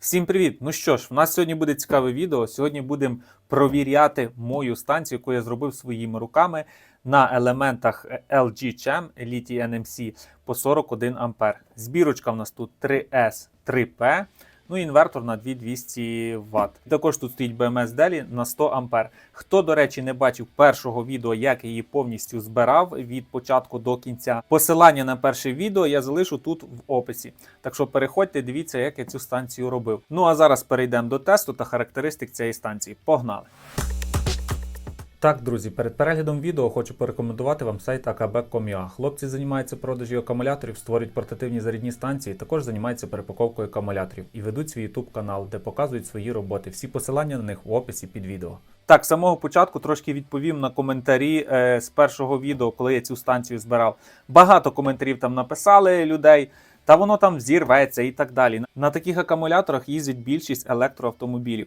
Всім привіт! Ну що ж, в нас сьогодні буде цікаве відео. Сьогодні будемо провіряти мою станцію, яку я зробив своїми руками на елементах LG Chem Elite NMC по 41 А. Збірочка в нас тут 3S 3P. Ну і інвертор на 2200 Вт. Також тут стоїть BMS Deli на 100 А. Хто, до речі, не бачив першого відео, як її повністю збирав від початку до кінця. Посилання на перше відео я залишу тут в описі. Так що переходьте, дивіться, як я цю станцію робив. Ну а зараз перейдемо до тесту та характеристик цієї станції. Погнали! Так, друзі, перед переглядом відео хочу порекомендувати вам сайт akb.com.ua. Хлопці займаються продажі акумуляторів, створюють портативні зарядні станції, також займаються перепаковкою акумуляторів і ведуть свій YouTube канал, де показують свої роботи. Всі посилання на них в описі під відео. Так, з самого початку трошки відповім на коментарі е, з першого відео, коли я цю станцію збирав. Багато коментарів там написали людей. Та воно там взірветься і так далі. На таких акумуляторах їздять більшість електроавтомобілів.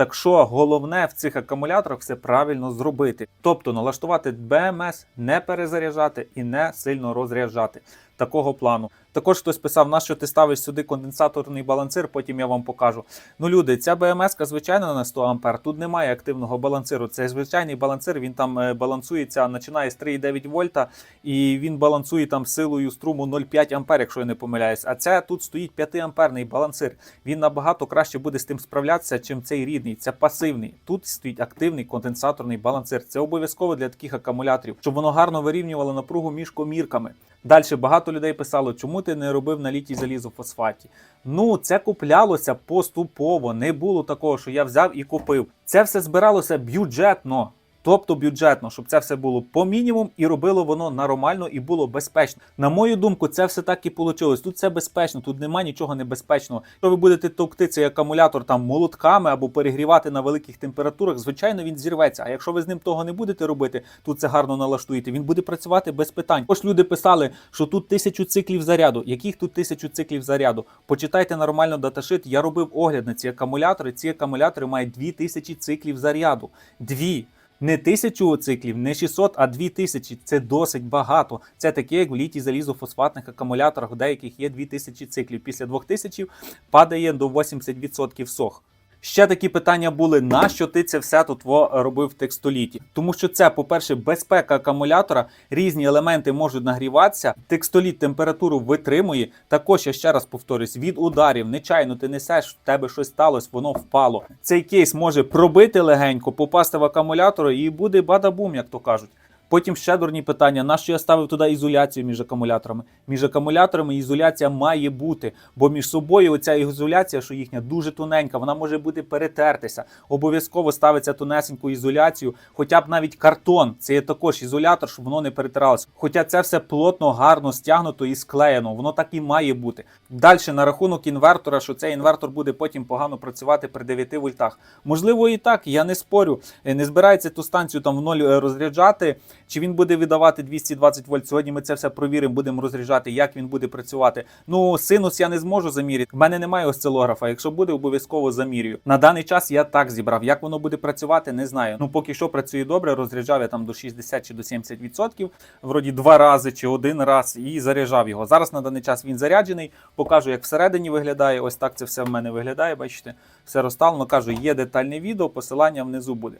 Так що головне в цих акумуляторах все правильно зробити. Тобто налаштувати БМС, не перезаряджати і не сильно розряджати. Такого плану. Також хтось писав, на що ти ставиш сюди конденсаторний балансир, потім я вам покажу. Ну, люди, ця БМС, звичайно, на 100 А. Тут немає активного балансиру. Це звичайний балансир, він там е, балансується, починає з 3,9 вольта, і він балансує там силою струму 0,5 А, якщо я не помиляюсь. А це тут стоїть 5 амперний балансир. Він набагато краще буде з тим справлятися, чим цей рідний. Це пасивний. Тут стоїть активний конденсаторний балансир. Це обов'язково для таких акумуляторів, щоб воно гарно вирівнювало напругу між комірками. Далі багато людей писало, чому ти не робив на літій залізофосфаті. Ну, це куплялося поступово. Не було такого, що я взяв і купив. Це все збиралося бюджетно. Тобто бюджетно, щоб це все було по мінімум і робило воно нормально і було безпечно. На мою думку, це все так і вийшло. Тут все безпечно, тут немає нічого небезпечного. Якщо ви будете товкти цей акумулятор там молотками або перегрівати на великих температурах, звичайно, він зірветься. А якщо ви з ним того не будете робити, тут це гарно налаштуєте. Він буде працювати без питань. Також люди писали, що тут тисячу циклів заряду. Яких тут тисячу циклів заряду? Почитайте нормально даташит. Я робив огляд на ці акумулятори. Ці акумулятори мають 2000 циклів заряду. Дві. Не тисячу циклів, не 600, а 2000. Це досить багато. Це таке, як в літі залізофосфатних акумуляторах, у деяких є 2000 циклів. Після 2000 падає до 80% сох. Ще такі питання були: на що ти це все тут робив в текстоліті? Тому що це, по-перше, безпека акумулятора, різні елементи можуть нагріватися. Текстоліт температуру витримує. Також я ще раз повторюсь: від ударів нечайно ти несеш, в тебе щось сталося, воно впало. Цей кейс може пробити легенько, попасти в акумулятор і буде бадабум, як то кажуть. Потім ще дурні питання: на що я ставив туди ізоляцію між акумуляторами? Між акумуляторами ізоляція має бути, бо між собою оця ізоляція, що їхня дуже тоненька, вона може бути перетертися. Обов'язково ставиться тонесеньку ізоляцію, хоча б навіть картон. Це є також ізолятор, щоб воно не перетиралося. Хоча це все плотно, гарно стягнуто і склеєно, воно так і має бути. Далі на рахунок інвертора, що цей інвертор буде потім погано працювати при 9 вольтах. Можливо, і так, я не спорю. Е, Не збирається ту станцію там в ноль е, розряджати. Чи він буде видавати 220 вольт? Сьогодні ми це все провіримо, будемо розряджати, як він буде працювати. Ну, синус я не зможу заміряти. В мене немає осцилографа. Якщо буде, обов'язково замірюю. На даний час я так зібрав. Як воно буде працювати, не знаю. Ну, поки що працює добре, розряджав я там до 60 чи до 70%, вроді два рази чи один раз, і заряджав його. Зараз на даний час він заряджений. Покажу, як всередині виглядає. Ось так це все в мене виглядає. Бачите, все розставлено. Кажу, є детальне відео, посилання внизу буде.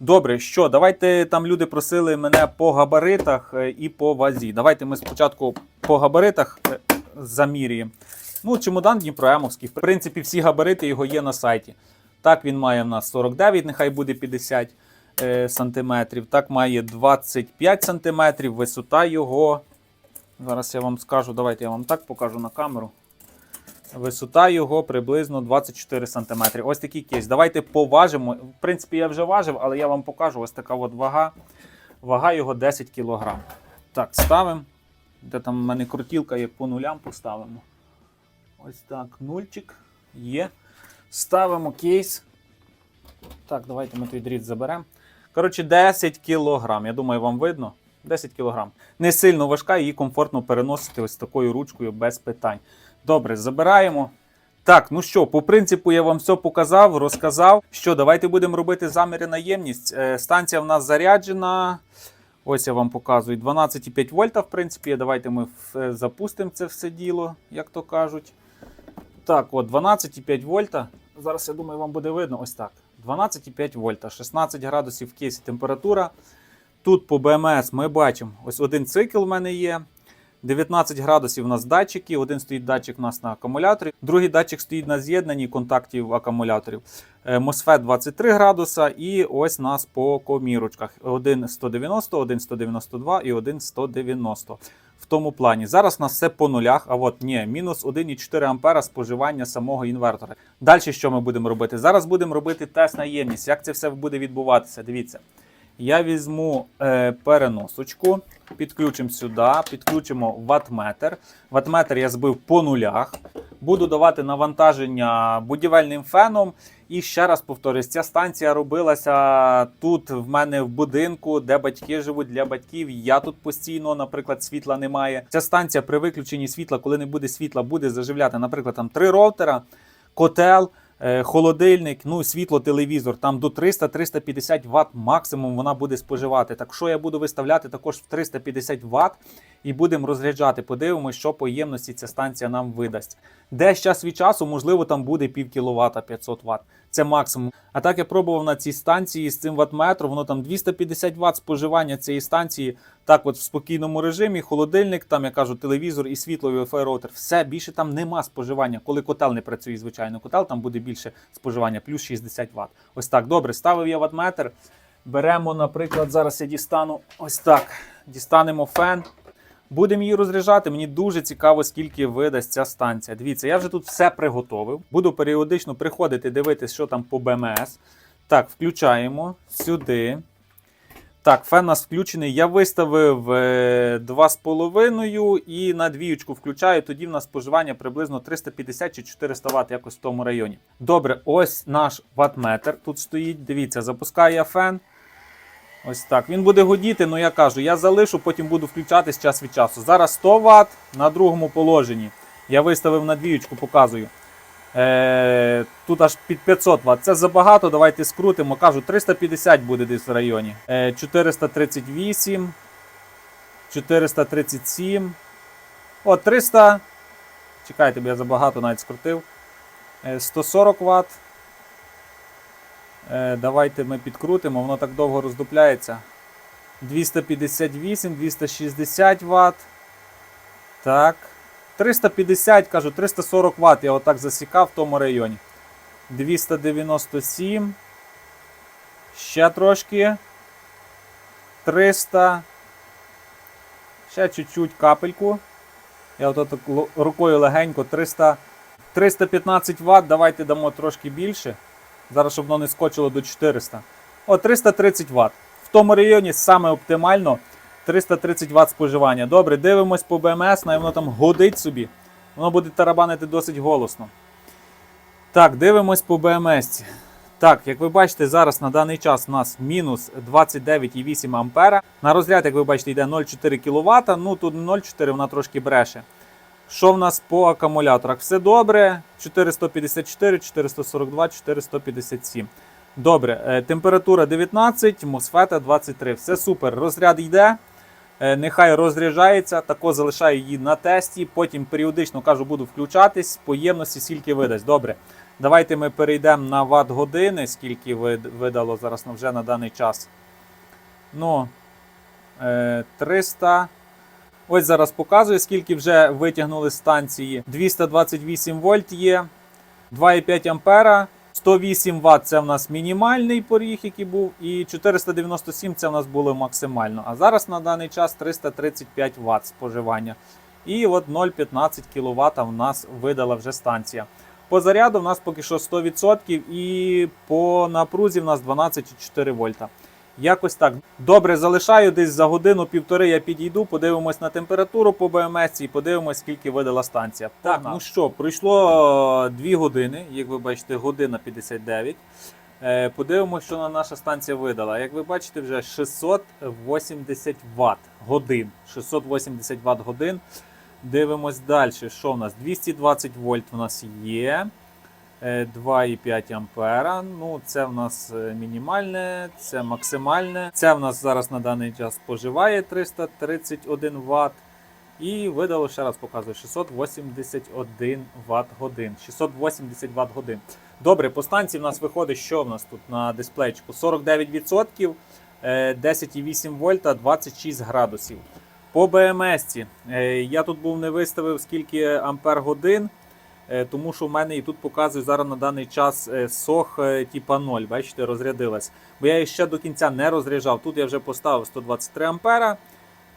Добре, що давайте там люди просили мене по габаритах е, і по вазі. Давайте ми спочатку по габаритах е, замірюємо. Ну, чемодан Дніпроемовський. В принципі, всі габарити його є на сайті. Так, він має в нас 49, нехай буде 50 е, сантиметрів. Так, має 25 сантиметрів. Висота його. Зараз я вам скажу, давайте я вам так покажу на камеру. Висота його приблизно 24 см. Ось такий кейс. Давайте поважимо. В принципі, я вже важив, але я вам покажу ось така от вага. Вага його 10 кг. Так, ставимо. Де там в мене крутілка є по нулям поставимо. Ось так, нульчик. Є. Ставимо кейс. Так, давайте ми той дріт заберемо. Коротше, 10 кг. Я думаю, вам видно. 10 кг. Не сильно важка, її комфортно переносити ось такою ручкою без питань. Добре, забираємо. Так, ну що, по принципу я вам все показав, розказав. Що, давайте будемо робити заміри на ємність. Е, станція в нас заряджена. Ось я вам показую 12,5 вольта, в принципі. Давайте ми е, запустимо це все діло, як то кажуть. Так, от 12,5 вольта. Зараз я думаю, вам буде видно. Ось так. 12,5 вольта, 16 градусів в кейсі температура. Тут по БМС ми бачимо, ось один цикл в мене є. 19 градусів у нас датчики. Один стоїть датчик у нас на акумуляторі, другий датчик стоїть на з'єднанні контактів акумуляторів. Е, MOSFET 23 градуса, і ось нас по комірочках: один 190, один 192 і один 190. В тому плані. Зараз у нас все по нулях, а от ні, мінус 1,4 ампера споживання самого інвертора. Далі що ми будемо робити? Зараз будемо робити тест на ємність. Як це все буде відбуватися? Дивіться. Я візьму е, переносочку, підключимо сюди, підключимо ватметр. Ватметр я збив по нулях. Буду давати навантаження будівельним феном. І ще раз повторюсь, ця станція робилася тут в мене в будинку, де батьки живуть для батьків. Я тут постійно, наприклад, світла немає. Ця станція при виключенні світла, коли не буде світла, буде заживляти, наприклад, там три роутера, котел. Е, Холодильник, ну світло, телевізор, там до 300-350 Вт максимум вона буде споживати. Так що я буду виставляти також в 350 Вт і будемо розряджати. Подивимося, що по ємності ця станція нам видасть. Десь час від часу, можливо, там буде пів кіловата 500 Вт. Це максимум. А так я пробував на цій станції з цим ватметром, воно там 250 Вт споживання цієї станції. Так, от в спокійному режимі, холодильник, там я кажу, телевізор і світло, і Wi-Fi. Все більше там нема споживання. Коли котел не працює, звичайно, котел там буде більше споживання, плюс 60 Вт. Ось так. Добре, ставив я ватметр. Беремо, наприклад, зараз я дістану ось так. Дістанемо фен. Будемо її розряджати. Мені дуже цікаво, скільки видасть ця станція. Дивіться, я вже тут все приготовив. Буду періодично приходити, дивитися, що там по БМС. Так, включаємо сюди. Так, фен у нас включений. Я виставив е, 2,5 і на двіючку включаю. Тоді в нас споживання приблизно 350 чи 400 Вт, якось в тому районі. Добре, ось наш ватметр тут стоїть. Дивіться, запускаю я фен. Ось так. Він буде годіти, ну я кажу, я залишу, потім буду включатись час від часу. Зараз 100 Вт на другому положенні. Я виставив на двіючку, показую. Е, тут аж під 500 Вт. Це забагато, давайте скрутимо. Кажу, 350 буде десь в районі. Е, 438, 437. О, 300. Чекайте, бо я забагато навіть скрутив. Е, 140 Вт. Е, давайте ми підкрутимо, воно так довго роздупляється. 258, 260 Вт. Так. 350, кажу, 340 Вт. Я отак засікав в тому районі. 297. Ще трошки. 300. Ще чуть-чуть капельку. Я от рукою легенько 300, 315 Вт. Давайте дамо трошки більше. Зараз, щоб воно не скочило до 400. О, 330 Вт. В тому районі саме оптимально 330 Вт споживання. Добре, дивимось по БМС, на воно там годить собі. Воно буде тарабанити досить голосно. Так, дивимось по БМС. Так, як ви бачите, зараз на даний час у нас мінус 29,8 ампера. На розряд, як ви бачите, йде 0,4 кВт. Ну тут 0,4, вона трошки бреше. Що в нас по акумуляторах? Все добре. 454, 442, 457. Добре, е, температура 19, MOSFET 23. Все супер. Розряд йде. Е, Нехай розряджається, тако залишаю її на тесті. Потім періодично кажу, буду включатись по ємності, скільки видасть. Добре. Давайте ми перейдемо на ватт години, скільки видало зараз вже на даний час. Ну, е, 300. Ось зараз показую, скільки вже витягнули з станції. 228 вольт є, 2,5 ампера, 108 Вт це в нас мінімальний поріг, який був, і 497 це в нас було максимально. А зараз на даний час 335 Вт споживання. І от 0,15 кВт в нас видала вже станція. По заряду в нас поки що 100% і по напрузі в нас 12,4 вольта. Якось так. Добре, залишаю десь за годину-півтори я підійду, подивимось на температуру по БМС і подивимось, скільки видала станція. Так, ну що, пройшло 2 години, як ви бачите, година 59. Е, Подивимось, що на наша станція видала. Як ви бачите, вже 680 Вт годин. 680 Вт годин. Дивимось далі. Що в нас? 220 вольт у нас є. Е, 2,5 ампера. Ну, це в нас е, мінімальне, це максимальне. Це в нас зараз на даний час споживає 331 Вт. І видало, ще раз показую, 681 Вт годин. 680 Вт годин. Добре, по станції в нас виходить, що в нас тут на дисплейчику? 49%, е, 10,8 вольта, 26 градусів. По БМС, я тут був не виставив скільки ампер годин, е, тому що в мене і тут показує зараз на даний час е, сох е, типа 0, бачите, розрядилась. Бо я її ще до кінця не розряджав. Тут я вже поставив 123 ампера.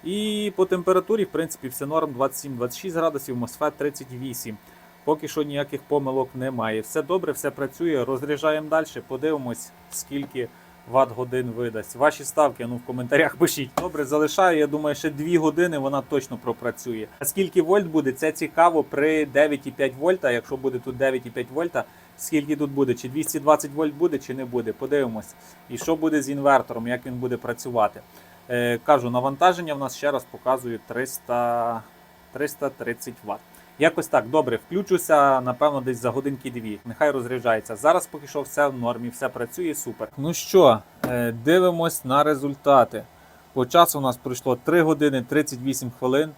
І по температурі, в принципі, все норм 27-26 градусів, MOSFET 38. Поки що ніяких помилок немає. Все добре, все працює. Розряджаємо далі. Подивимось, скільки ватт годин видасть. Ваші ставки ну, в коментарях пишіть. Добре, залишаю. Я думаю, ще 2 години вона точно пропрацює. А скільки вольт буде, це цікаво при 9,5 вольта. Якщо буде тут 9,5 вольта, скільки тут буде? Чи 220 вольт буде, чи не буде. Подивимось. І що буде з інвертором, як він буде працювати. Е, кажу, навантаження в нас ще раз показує 300, 330 Вт. Якось так, добре, включуся, напевно, десь за годинки дві. Нехай розряджається. Зараз поки що все в нормі, все працює супер. Ну що, е, дивимось на результати. По часу у нас пройшло 3 години 38 хвилин.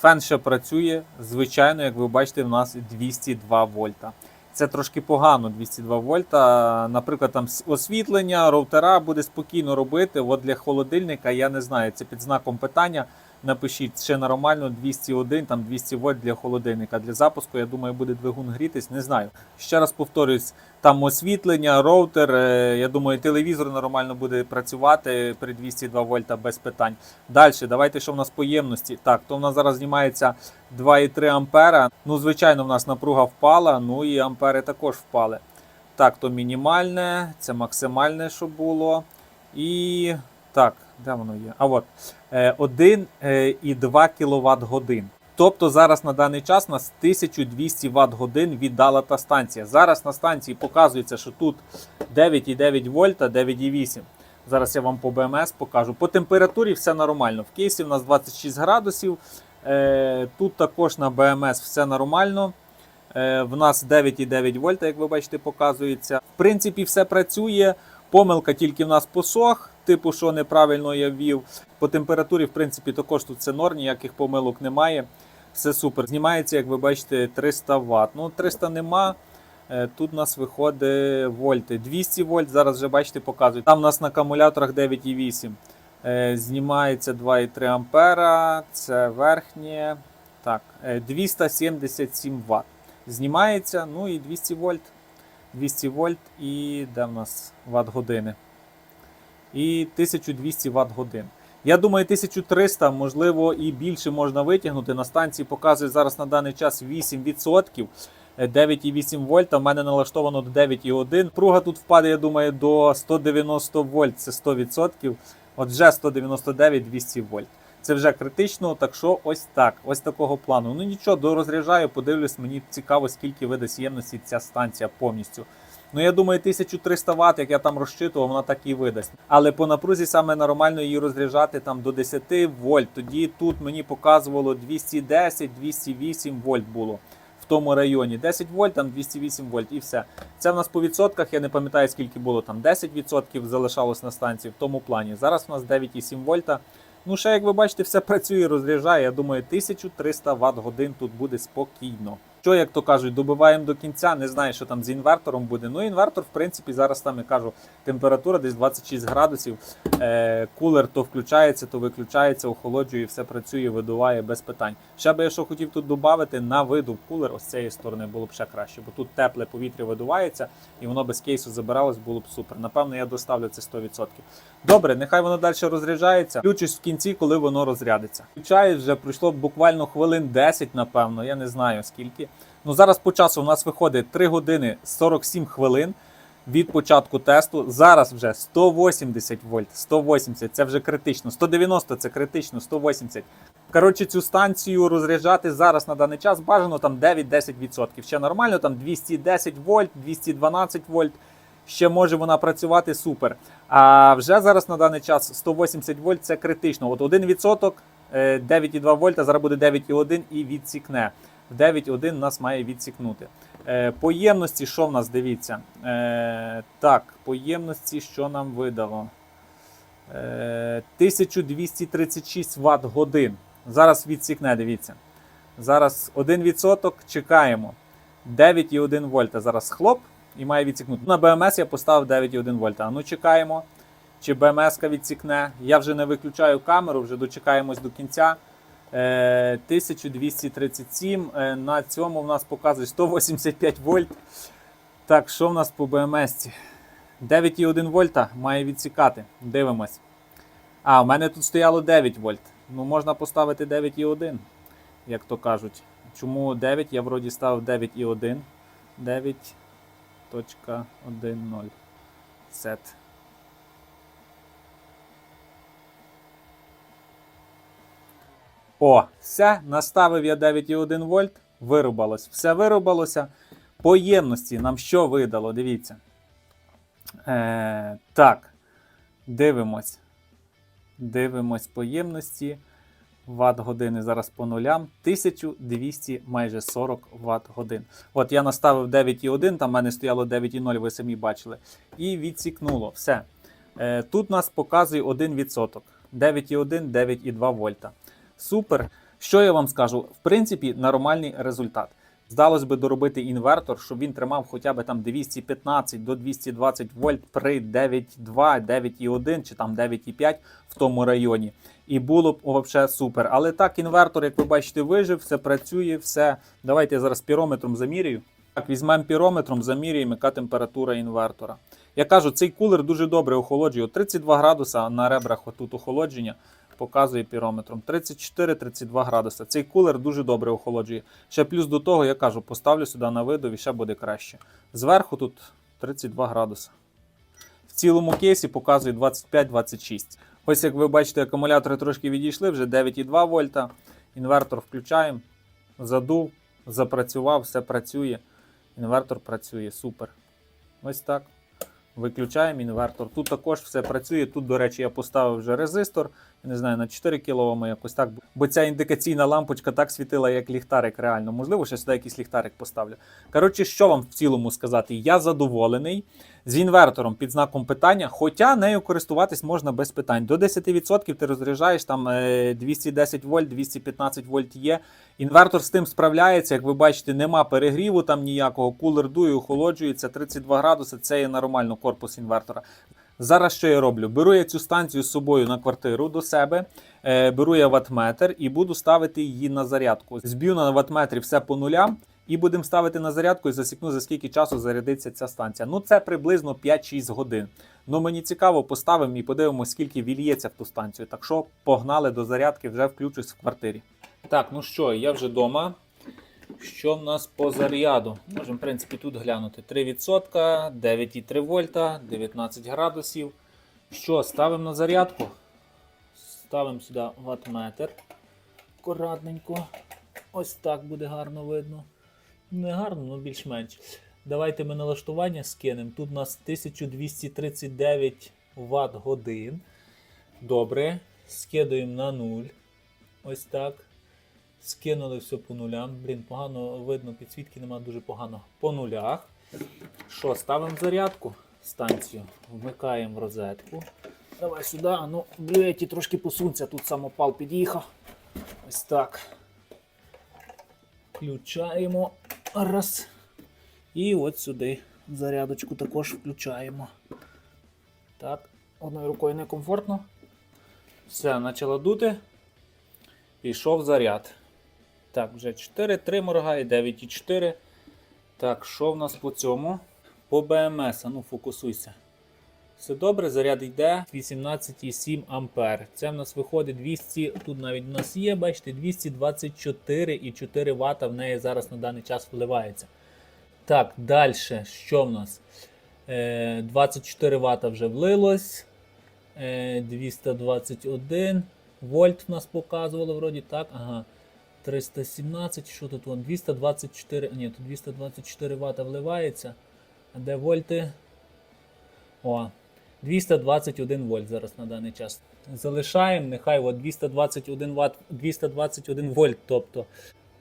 Фен ще працює. Звичайно, як ви бачите, в нас 202 вольта. Це трошки погано 202 вольта. Наприклад, там освітлення, роутера буде спокійно робити. От для холодильника я не знаю, це під знаком питання. Напишіть ще нормально 201, там 200 вольт для холодильника. Для запуску, я думаю, буде двигун грітись. Не знаю. Ще раз повторюсь, там освітлення, роутер. е, Я думаю, телевізор нормально буде працювати при 202 вольта без питань. Далі, давайте, що в нас по ємності. Так, то в нас зараз знімається 2,3 ампера. Ну, звичайно, в нас напруга впала, ну і ампери також впали. Так, то мінімальне, це максимальне, що було. І так, де воно є? А от е, 1,2 кВт годин. Тобто зараз на даний час у нас 1200 Вт годин віддала та станція. Зараз на станції показується, що тут 9,9 вольта, 9,8. Зараз я вам по БМС покажу. По температурі все нормально. В кейсі у нас 26 градусів. Е, тут також на БМС все нормально. Е, в нас 9,9 вольта, як ви бачите, показується. В принципі, все працює. Помилка тільки в нас посох, типу, що неправильно я ввів. По температурі, в принципі, також тут все норм, ніяких помилок немає. Все супер. Знімається, як ви бачите, 300 Вт. Ну, 300 нема. Е, Тут у нас виходить вольти. 200 вольт, зараз вже бачите, показують. Там у нас на акумуляторах 9,8. Е, Знімається 2,3 ампера. Це верхнє. Так, е, 277 Вт. Знімається, ну і 200 вольт. 200 вольт і де в нас ватт години. І 1200 Вт годин. Я думаю, 1300, можливо, і більше можна витягнути. На станції показує зараз на даний час 8%. е, 9,8 вольта. У мене налаштовано до 9,1. Пруга тут впаде, я думаю, до 190 вольт. Це 100%. От вже 199-200 вольт. Це вже критично, так що ось так, ось такого плану. Ну нічого, дорозряджаю, подивлюсь, мені цікаво, скільки видасть ємності ця станція повністю. Ну я думаю, 1300 Вт, як я там розчитував, вона так і видасть. Але по напрузі саме нормально її розряджати там до 10 вольт. Тоді тут мені показувало 210-208 вольт було в тому районі. 10 вольт, там 208 вольт і все. Це в нас по відсотках, я не пам'ятаю, скільки було там 10% залишалось на станції в тому плані. Зараз у нас 9,7 вольта. Ну, ще, як ви бачите, все працює, розряджає. Я думаю, 1300 Вт годин тут буде спокійно. Що, як то кажуть, добиваємо до кінця, не знаю, що там з інвертором буде. Ну, інвертор, в принципі, зараз там я кажу, температура десь 26 градусів. Е, кулер то включається, то виключається, охолоджує, все працює, видуває без питань. Ще би я що хотів тут додати, на видув кулер ось з цієї сторони було б ще краще, бо тут тепле повітря видувається і воно без кейсу забиралось, було б супер. Напевно, я доставлю це 100%. Добре, нехай воно далі розряджається. Включусь в кінці, коли воно розрядиться. Включаю вже пройшло буквально хвилин 10, напевно, я не знаю скільки. Ну зараз по часу у нас виходить 3 години 47 хвилин від початку тесту. Зараз вже 180 вольт, 180 це вже критично, 190 це критично, 180. Коротше, цю станцію розряджати зараз на даний час бажано там 9-10%. Ще нормально, там 210 вольт, 212 вольт. Ще може вона працювати супер. А вже зараз на даний час 180 вольт це критично. От 1%, е, 9,2 вольта, зараз буде 9,1 і відсікне. В 9,1 нас має відсікнути. Е, По що в нас дивіться? Е, Так, по ємності, що нам видало? Е, 1236 Вт годин. Зараз відсікне, дивіться. Зараз 1% чекаємо. 9,1 вольта. Зараз хлоп і має відсікнути. На БМС я поставив 9,1 вольта. Ну чекаємо, чи БМС відсікне. Я вже не виключаю камеру, вже дочекаємось до кінця. Е, 1237. Е, на цьому в нас показує 185 вольт. Так, що в нас по БМС? 9,1 вольта має відсікати. Дивимось. А, у мене тут стояло 9 вольт. Ну, можна поставити 9,1, як то кажуть. Чому 9? Я вроді ставив 9,1. 9.10. Set. О, все, наставив я 9,1 вольт, вирубалось. Все вирубалося. По ємності нам що видало? Дивіться. Е, так, дивимось. Дивимось по ємності. Ват години зараз по нулям. 1200 майже 40 Вт годин. От я наставив 9,1, там в мене стояло 9,0, ви самі бачили. І відсікнуло. Все. Е, тут нас показує 1%. 9,1, 9,2 вольта. Супер. Що я вам скажу? В принципі, нормальний результат. Здалось би доробити інвертор, щоб він тримав хоча б там 215 до 220 вольт при 9,2, 9,1 чи там 9,5 в тому районі. І було б взагалі супер. Але так, інвертор, як ви бачите, вижив, все працює, все. Давайте я зараз пірометром замірюю. Так, візьмемо пірометром, замірюємо, яка температура інвертора. Я кажу, цей кулер дуже добре охолоджує. 32 градуса на ребрах отут охолодження показує пірометром. 34-32 градуса. Цей кулер дуже добре охолоджує. Ще плюс до того, я кажу, поставлю сюди на видов і ще буде краще. Зверху тут 32 градуса. В цілому кейсі показує 25-26. Ось як ви бачите, акумулятори трошки відійшли, вже 9,2 вольта. Інвертор включаємо, задув, запрацював, все працює. Інвертор працює, супер. Ось так. Виключаємо інвертор. Тут також все працює. Тут, до речі, я поставив вже резистор. Не знаю, на 4 кОм якось так. Бо ця індикаційна лампочка так світила, як ліхтарик реально. Можливо, ще сюди якийсь ліхтарик поставлю. Коротше, що вам в цілому сказати? Я задоволений з інвертором під знаком питання, хоча нею користуватись можна без питань. До 10% ти розряджаєш там е, 210 вольт, 215 вольт є. Інвертор з тим справляється. Як ви бачите, нема перегріву там ніякого. Кулер дує, охолоджується 32 градуси. Це є нормально корпус інвертора. Зараз що я роблю? Беру я цю станцію з собою на квартиру до себе, е, беру я ватметр і буду ставити її на зарядку. Зб'ю на ватметрі все по нулям. І будемо ставити на зарядку і засікну, за скільки часу зарядиться ця станція. Ну, це приблизно 5-6 годин. Ну, мені цікаво, поставимо і подивимося, скільки вільється в ту станцію. Так що погнали до зарядки, вже включусь в квартирі. Так, ну що, я вже вдома. Що в нас по заряду? Можемо, в принципі, тут глянути 3%, 9,3 вольта, 19 градусів. Що, ставимо на зарядку? Ставимо сюди ватметр. Акуратненько. Ось так буде гарно видно. Не гарно, але більш-менш. Давайте ми налаштування скинемо. Тут у нас 1239 Вт годин. Добре. Скидуємо на 0. Ось так. Скинули все по нулям. Блін, погано видно, підсвітки нема дуже погано. По нулях. Що, ставимо зарядку станцію. Вмикаємо розетку. Давай сюди. Ну, блюєті трошки посунься, тут самопал під'їхав. Ось так. Включаємо. Раз. І от сюди зарядочку також включаємо. Так, одною рукою некомфортно. Все, почало дути. Пішов заряд. Так, вже 4, 3 моргає, 9,4. Так, що в нас по цьому? По БМС, ну фокусуйся. Все добре, заряд йде 18,7 ампер. Це в нас виходить 200, тут навіть у нас є, бачите, 224,4 Вт в неї зараз на даний час вливається. Так, далі, що в нас? Е, 24 Вт вже влилось. Е, 221 вольт в нас показувало, вроді так. Ага. 317, що тут вон? 224, ні, тут 224 Вт вливається. А де вольти? О, 221 вольт зараз на даний час. Залишаємо, нехай от 221 Вт, 221 вольт. Тобто.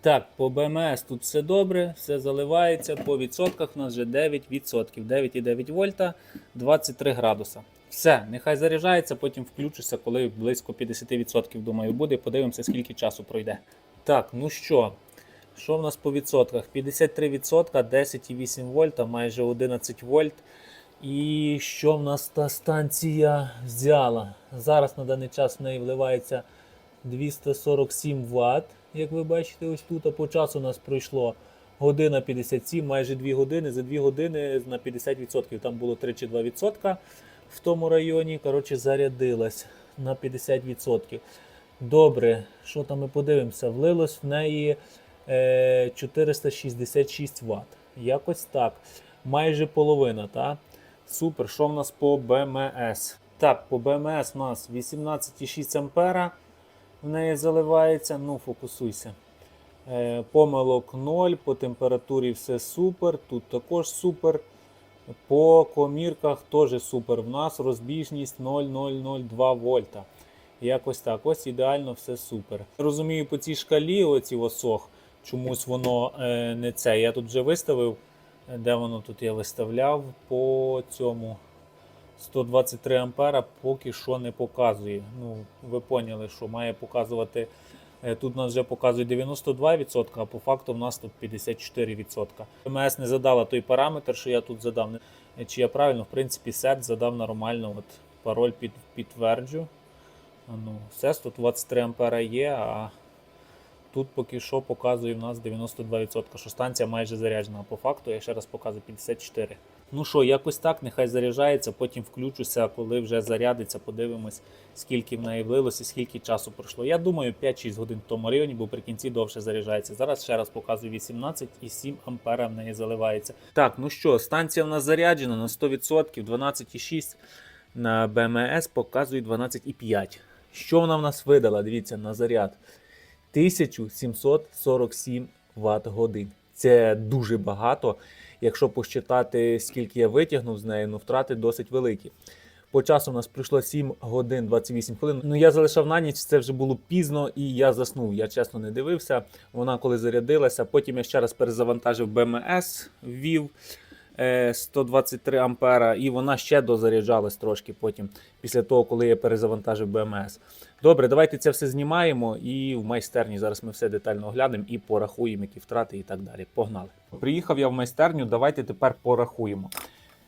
Так, по БМС тут все добре, все заливається. По відсотках у нас вже 9%. 9,9 вольта, 23 градуса. Все, нехай заряджається, потім включуся, коли близько 50% думаю буде. Подивимося, скільки часу пройде. Так, ну що, що в нас по відсотках? 53%, 10,8 вольта, майже 11 вольт. І що в нас та станція взяла? Зараз на даний час в неї вливається 247 Вт. Як ви бачите, ось тут. А по часу у нас пройшло година 57, майже 2 години. За 2 години на 50%. Там було 3 чи 2% в тому районі. Коротше, зарядилась на 50%. Добре, що там ми подивимося? Влилось в неї е, 466 Вт. Якось так. Майже половина, так? Супер. Що в нас по БМС? Так, по БМС у нас 18,6 ампера в неї заливається. Ну, фокусуйся. Е, помилок 0, по температурі все супер. Тут також супер. По комірках теж супер. В нас розбіжність 0,002 вольта. Якось так. Ось ідеально все супер. Розумію, по цій шкалі оці осох, чомусь воно е, не це. Я тут вже виставив. Де воно тут я виставляв? По цьому 123 ампера поки що не показує. Ну, ви поняли, що має показувати. е, Тут нас вже показує 92%, а по факту в нас тут 54%. МС не задала той параметр, що я тут задав. Чи я правильно, в принципі, сет задав нормально. От пароль під, підтверджу. Ну, все, 123 ампера є, а тут поки що показує в нас 92%, що станція майже заряджена. По факту я ще раз показую 54. Ну що, якось так, нехай заряджається, потім включуся, коли вже зарядиться, подивимось, скільки в неї влилося, скільки часу пройшло. Я думаю, 5-6 годин в тому районі, бо при кінці довше заряджається. Зараз ще раз показую 18,7 ампера в неї заливається. Так, ну що, станція в нас заряджена на 100%, 12,6 на БМС показує 12,5. Що вона в нас видала? Дивіться, на заряд. 1747 Вт годин. Це дуже багато. Якщо посчитати, скільки я витягнув з неї, ну втрати досить великі. По часу у нас пройшло 7 годин 28 хвилин. Ну я залишав на ніч, це вже було пізно і я заснув. Я чесно не дивився. Вона коли зарядилася. Потім я ще раз перезавантажив БМС, ввів 123 ампера, і вона ще дозаряджалась трошки потім, після того, коли я перезавантажив БМС. Добре, давайте це все знімаємо і в майстерні зараз ми все детально оглянемо і порахуємо, які втрати і так далі. Погнали. Приїхав я в майстерню, давайте тепер порахуємо.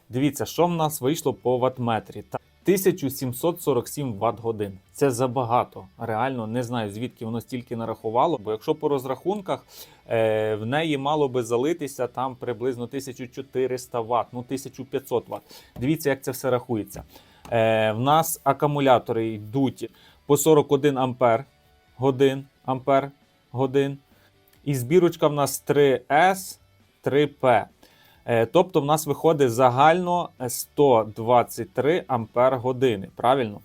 Дивіться, що в нас вийшло по ватметрі. Та- 1747 Вт годин. Це забагато. Реально не знаю, звідки воно стільки нарахувало. Бо якщо по розрахунках е, в неї мало би залитися там приблизно 1400 Вт, ну 1500 Вт. Дивіться, як це все рахується. Е, в нас акумулятори йдуть по 41 ампер годин, ампер годин. І збірочка в нас 3S, 3P. Е, Тобто в нас виходить загально 123 ампер години. Правильно?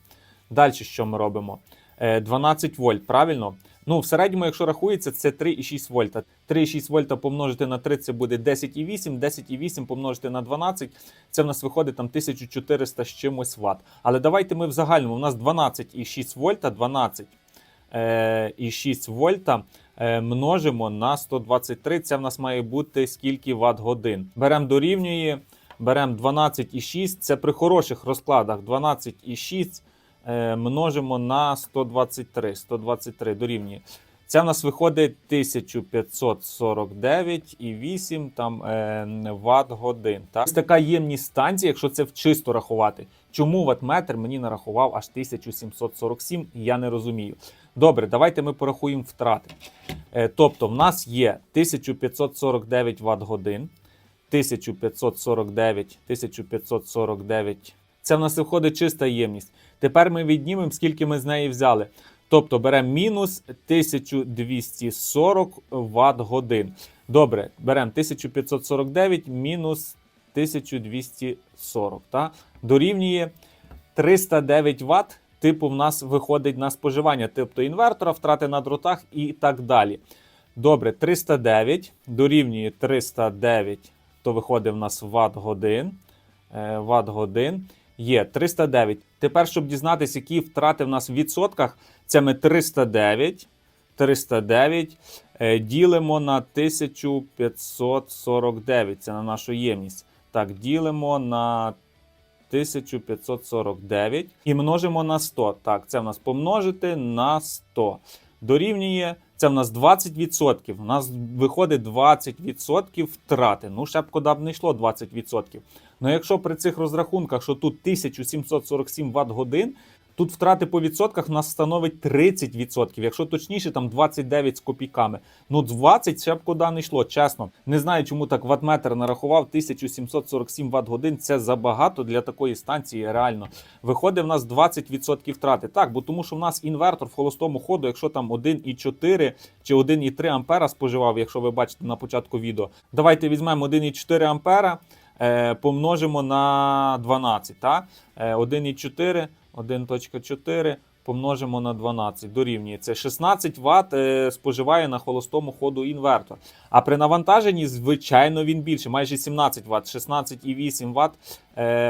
Далі що ми робимо? Е, 12 вольт, правильно? Ну, в середньому, якщо рахується, це 3,6 вольта. 3,6 вольта помножити на 3 це буде 10,8, 10,8 помножити на 12, це в нас виходить там 1400 з чимось ватт. Але давайте ми в загальному, у нас 12,6 вольта, 12 е, і 6 вольта е, множимо на 123. Це в нас має бути скільки ватт годин. Беремо дорівнює, беремо 12,6. Це при хороших розкладах 12,6 е, множимо на 123. 123 дорівнює. Це в нас виходить 1549,8 там е, ватт годин. Так? Ось така ємність станції, якщо це чисто рахувати. Чому ватметр мені нарахував аж 1747, я не розумію. Добре, давайте ми порахуємо втрати. Е, тобто, в нас є 1549 Вт годин. 1549, 1549. Це в нас виходить чиста ємність. Тепер ми віднімемо, скільки ми з неї взяли. Тобто беремо мінус 1240 Вт годин. Добре, беремо 1549 мінус 1240. Та? Дорівнює 309 Вт. Типу, в нас виходить на споживання, тобто інвертора, втрати на дротах і так далі. Добре, 309 дорівнює 309, то виходить в нас Вт годин. Е, Вт годин є 309. Тепер, щоб дізнатися, які втрати в нас в відсотках, це ми 309, 309 е, ділимо на 1549. Це на нашу ємність. Так, ділимо на 1549 і множимо на 100. Так, це в нас помножити на 100. Дорівнює це в нас 20%. У нас виходить 20% втрати. Ну, ще б куди б не йшло 20%. Ну, якщо при цих розрахунках, що тут 1747 Вт годин, тут втрати по відсотках нас становить 30%. Якщо точніше, там 29 з копійками. Ну, 20 ще б куди не йшло, чесно. Не знаю, чому так ватметр нарахував 1747 Вт годин. Це забагато для такої станції. Реально виходить в нас 20% втрати. Так, бо тому що в нас інвертор в холостому ходу, якщо там 1,4 чи 1,3 ампера споживав, якщо ви бачите на початку відео. Давайте візьмемо 1,4 ампера, е, помножимо на 12. Та? Е, 1,4, 1.4 помножимо на 12, дорівнює. Це 16 Вт споживає на холостому ходу інвертор. А при навантаженні, звичайно, він більше, майже 17 Вт, 16,8 Вт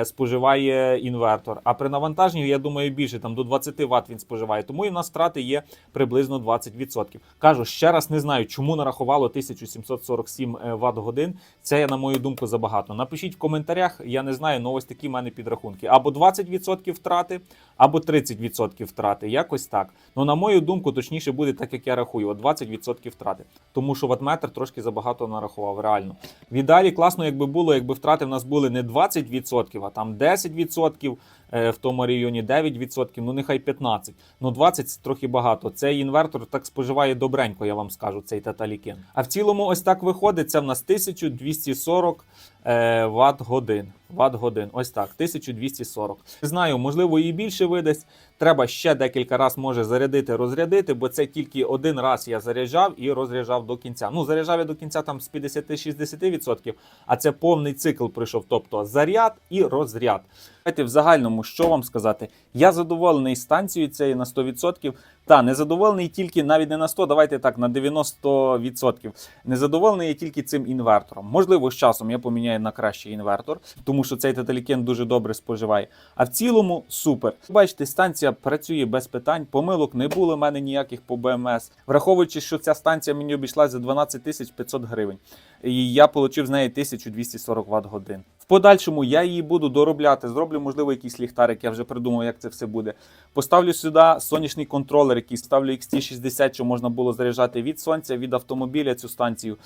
споживає інвертор. А при навантаженні, я думаю, більше, там до 20 Вт він споживає. Тому і в нас втрати є приблизно 20%. Кажу, ще раз не знаю, чому нарахувало 1747 Вт годин. Це, на мою думку, забагато. Напишіть в коментарях, я не знаю, ну ось такі в мене підрахунки. Або 20% втрати, або 30% втрати. Якось так. Ну, на мою думку, точніше буде так, як я рахую, от 20% втрати. Тому що ватметр трошки забагато нарахував, реально. В ідеалі класно, якби було, якби втрати в нас були не 20%, а там 10%, е, в тому районі 9%, ну нехай 15%. Ну 20% трохи багато. Цей інвертор так споживає добренько, я вам скажу, цей таталікен. А в цілому, ось так виходить, це в нас 1240 е, Вт годин. Ват годин. Ось так, 1240. Не знаю, можливо, і більше видасть. Треба ще декілька разів може зарядити, розрядити, бо це тільки один раз я заряджав і розряджав до кінця. Ну, заряджав я до кінця там з 50-60%, а це повний цикл пройшов, тобто заряд і розряд. Давайте в загальному, що вам сказати? Я задоволений станцією цією на 100%. Та незадоволений тільки навіть не на 100, давайте так, на 90%. Незадоволений я тільки цим інвертором. Можливо, з часом я поміняю на кращий інвертор, тому що цей Таталікен дуже добре споживає. А в цілому супер. Бачите, станція працює без питань. Помилок не було в мене ніяких по БМС. Враховуючи, що ця станція мені обійшлася за 12 тисяч 500 гривень. І я отримав з неї 1240 Вт годин. Подальшому я її буду доробляти. Зроблю, можливо, якийсь ліхтарик. Я вже придумав, як це все буде. Поставлю сюди сонячний контролер, який ставлю XT60, що можна було заряджати від сонця, від автомобіля цю станцію.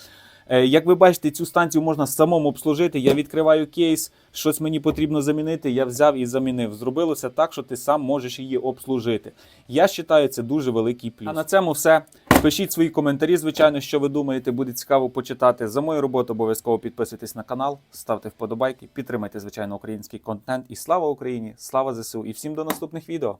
Е, Як ви бачите, цю станцію можна самому обслужити. Я відкриваю кейс, щось мені потрібно замінити. Я взяв і замінив. Зробилося так, що ти сам можеш її обслужити. Я вважаю, це дуже великий плюс. А на цьому все. Пишіть свої коментарі, звичайно, що ви думаєте, буде цікаво почитати. За мою роботу обов'язково підписуйтесь на канал, ставте вподобайки, підтримайте, звичайно, український контент. І слава Україні! Слава ЗСУ! І всім до наступних відео!